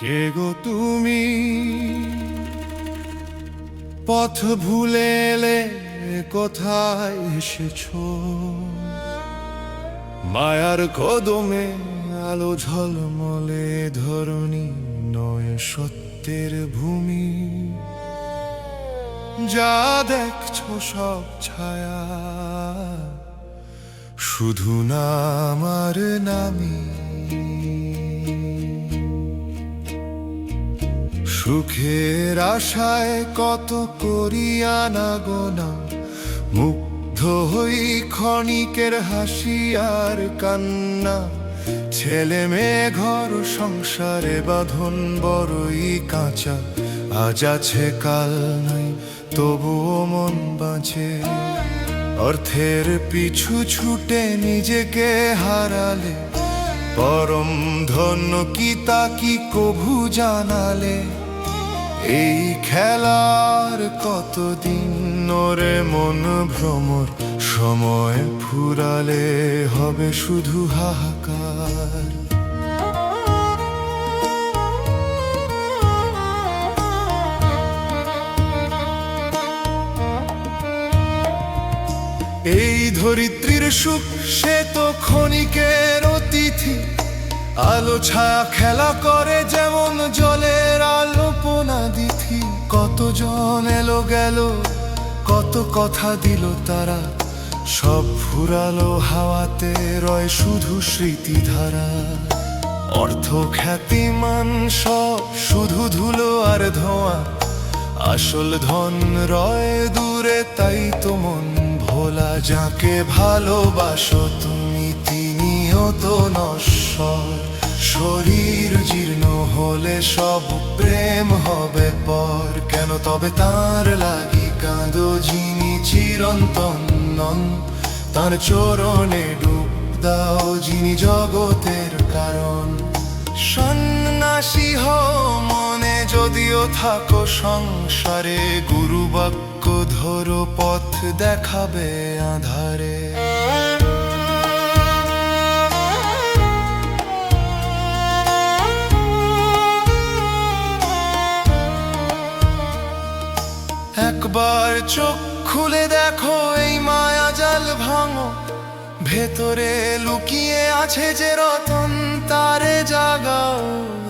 কে গো তুমি? পথ ভুলে এলে কোথায় এসেছ? মায়ার কদমে আলো ঝলমলে ধরণী নয় সত্যের ভূমি। যা দেখছ সব ছায়া। শুধু নাম আর নামি। সুখের আশায় কত করিয়া না গোনা মুগ্ধ হই ক্ষণিকের হাসি আর কান্না। ছেলে মেয়ে ঘর সংসারে বাঁধন বড়ই কাঁচা। আজ আছে কাল নাই, তবুও মন বাঁচে। অর্থের পিছু ছুটে নিজেকে হারালে, পরম ধন্য কি তা কি কভু জানালে? এই খেলার কতদিন নরে মন ভ্রমর, সময় ফুরালে হবে শুধু হাহাকার। এই ধরিত্রীর সুখ, সে তো ক্ষণিকের অতিথি। আলো ছায়া খেলা করে যেমন জলের আলোপনা দিথি। কতজন এলো গেল, কত কথা দিল তারা। সব ফুরালো হাওয়াতে রয় শুধু স্মৃতিধারা। অর্থ খ্যাতি মান সব শুধু ধুলো আর ধোঁয়া। আসল ধন রয় দূরে, তাই তো মন ভোলা যাকে ভালোবাসো, তুমি তিনিও তো নশ্বর। শরীর জীর্ণ হলে সব প্রেম হবে পর। কেন তবে তার লাগি কাঁদো যিনি চিরন্তন নন। তার চরণে ডুব দাও যিনি জগতের কারণ। সন্ন্যাসী হও মনে, যদিও থাকো সংসারে, গুরু বাক্য ধরো পথ দেখাবে আধারে। একবার চোখ খুলে দেখো এই মায়া জাল ভাঙো। ভেতরে লুকিয়ে আছে যে রতন, তারে জাগাও।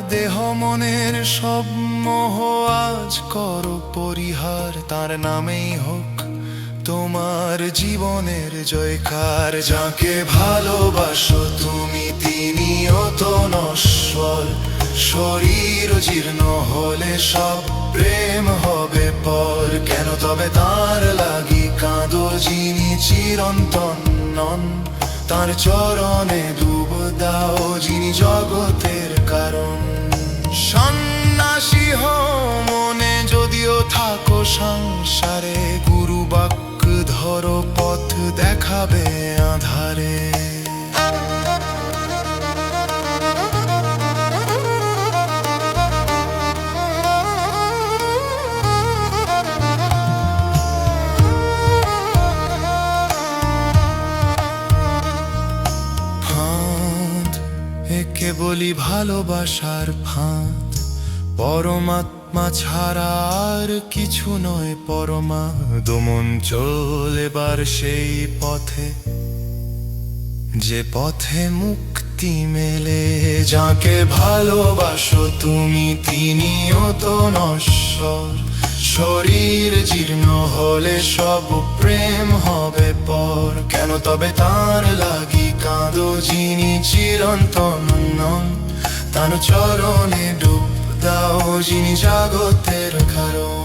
দেহ মনের সব মোহ আজ করো পরিহার, তার নামেই হোক তোমার জীবনের জয়কার। যাকে ভালোবাসো তুমি, তিনিও তো নশ্বর। শরীর জীর্ণ হলে সব প্রেম হবে পর। কেন তবে তার লাগি কাঁদো যিনি চিরন্তন? নন, তার চরণে ডুব দাও যিনি জগতের কারণ। সন্ন্যাসী হও মনে, যদিও থাকো সংসারে, গুরু বাক্য ধরো, পথ দেখাবে আধারে। বলি ভালোবাসার ফাঁদ। পরমাত্মা ছাড়া আর কিছু নয় পরমা দমন চল এবার সেই পথে। যে পথে মুক্তি মেলে, যাকে ভালোবাসো তুমি, তিনিও তো নশ্বর। শরীর জীর্ণ হলে সব প্রেম হবে পর। কেন তবে তার লাগি কাঁদো যিনি চিরন্তন তার চরণে ডুব দাও যিনি জগতের কারণ